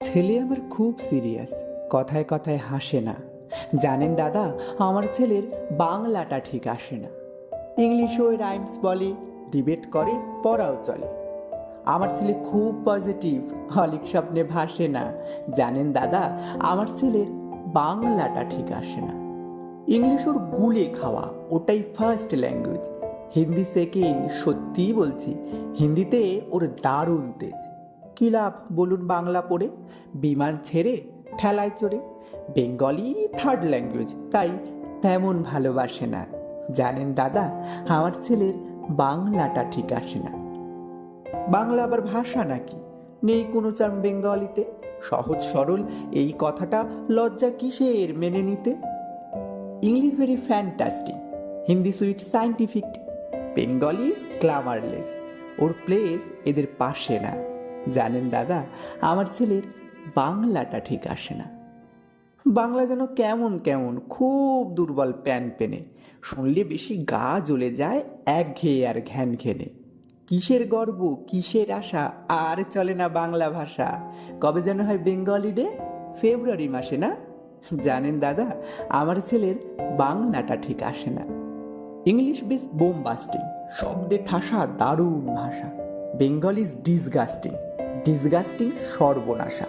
ছেলে আমার খুব সিরিয়াস, কথায় কথায় হাসে না। জানেন দাদা, আমার ছেলের বাংলাটা ঠিক আসে না। ইংলিশও রাইমস বলে, ডিবেট করে, পড়াও চলে। আমার ছেলে খুব পজিটিভ হলিক স্বপ্নে ভাসে না। জানেন দাদা, আমার ছেলের বাংলাটা ঠিক আসে না। ইংলিশ ওর গুলে খাওয়া, ওটাই ফার্স্ট ল্যাঙ্গুয়েজ হিন্দি সেকেন্ড সত্যিই বলছি, হিন্দিতে ওর দারুণ তেজ। কী লাভ বলুন বাংলা পড়ে? বিমান ছেড়ে, ঠেলায় চড়ে। বেঙ্গলি থার্ড ল্যাঙ্গুয়েজ তাই তেমন ভালোবাসে না। জানেন দাদা, আমার ছেলের বাংলাটা ঠিক আসে না। বাংলা আবার ভাষা নাকি? নেই কোনো চান বেঙ্গলিতে? সহজ সরল এই কথাটা লজ্জা কিসের মেনে নিতে? English very fantastic Hindi sweet scientific Bengali is glamourless or place এদের পাশে না। জানেন দাদা, আমার ছেলের বাংলাটা ঠিক আসে না। বাংলা যেন কেমন কেমন, খুব দুর্বল প্যান পেনে। শুনলে বেশি গা জ্বলে যায়, এক ঘেয়ে আর ঘ্যান ঘেনে। কিসের গর্ব, কিসের আশা, আর চলে না বাংলা ভাষা। কবে যেন হয় বেঙ্গলি ডে, ফেব্রুয়ারি মাসে না? জানেন দাদা, আমার ছেলের বাংলাটা ঠিক আসে না। ইংলিশ বেশ বোমবাস্টিং শব্দে ঠাসা, দারুণ ভাষা। বেঙ্গল ইজ ডিসগাস্টিং ডিসগাস্টিং সর্বনাশা।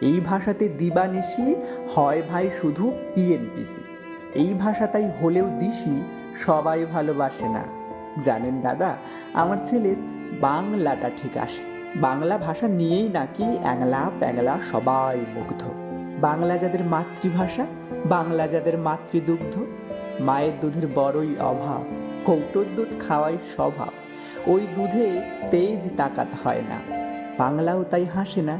এই ভাষাতে দিবানিশি, হয় ভাই শুধু পিএনপিসি এই ভাষা তাই হলেও দিশি, সবাই ভালোবাসে না। জানেন দাদা, আমার ছেলের বাংলাটা ঠিক আসে। বাংলা ভাষা নিয়েই নাকি অ্যাংলা, প্যাংলা সবাই মুগ্ধ। বাংলা যাদের মাতৃভাষা, বাংলা যাদের মাতৃদুগ্ধ, মায়ের দুধের বড়ই অভাব, কৌটোর দুধ খাওয়াই স্বভাব। ওই দুধে তেজ তাকাত হয় না। বাংলাও তাই হাসে না।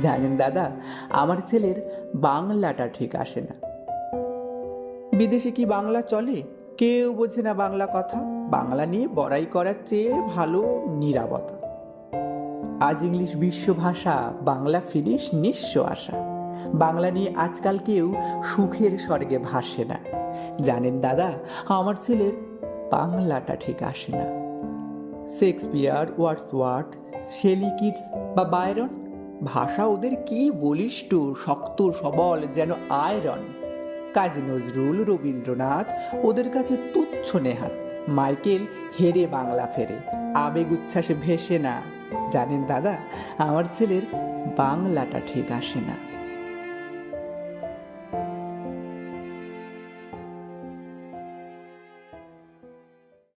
জানেন দাদা, আমার ছেলের বাংলাটা ঠিক আসে না। বিদেশে কি বাংলা চলে? কেউ বোঝে না বাংলা কথা। বাংলা নিয়ে বড়াই করার চেয়ে ভালো নিরাপত্তা। আজ ইংলিশ বিশ্ব ভাষা বাংলা ফিনিশ নিঃস্ব আশা। বাংলা নিয়ে আজকাল কেউ সুখের স্বর্গে ভাসে না। জানেন দাদা, আমার ছেলের বাংলাটা ঠিক আসে না। শেক্সপিয়ার, ওয়ার্ডসওয়ার্থ, শেলি কিডস বা বায়রন ভাষা ওদের কি বলিষ্ঠ, শক্ত, সবল, যেন আয়রন? কাজী নজরুল, রবীন্দ্রনাথ, ওদের কাছে তুচ্ছ নেহাত। মাইকেল, হেরে বাংলা ফেরে। আবেগ উচ্ছ্বাসে ভেসে না। জানেন দাদা, আমার ছেলের বাংলাটা ঠিক আসে না।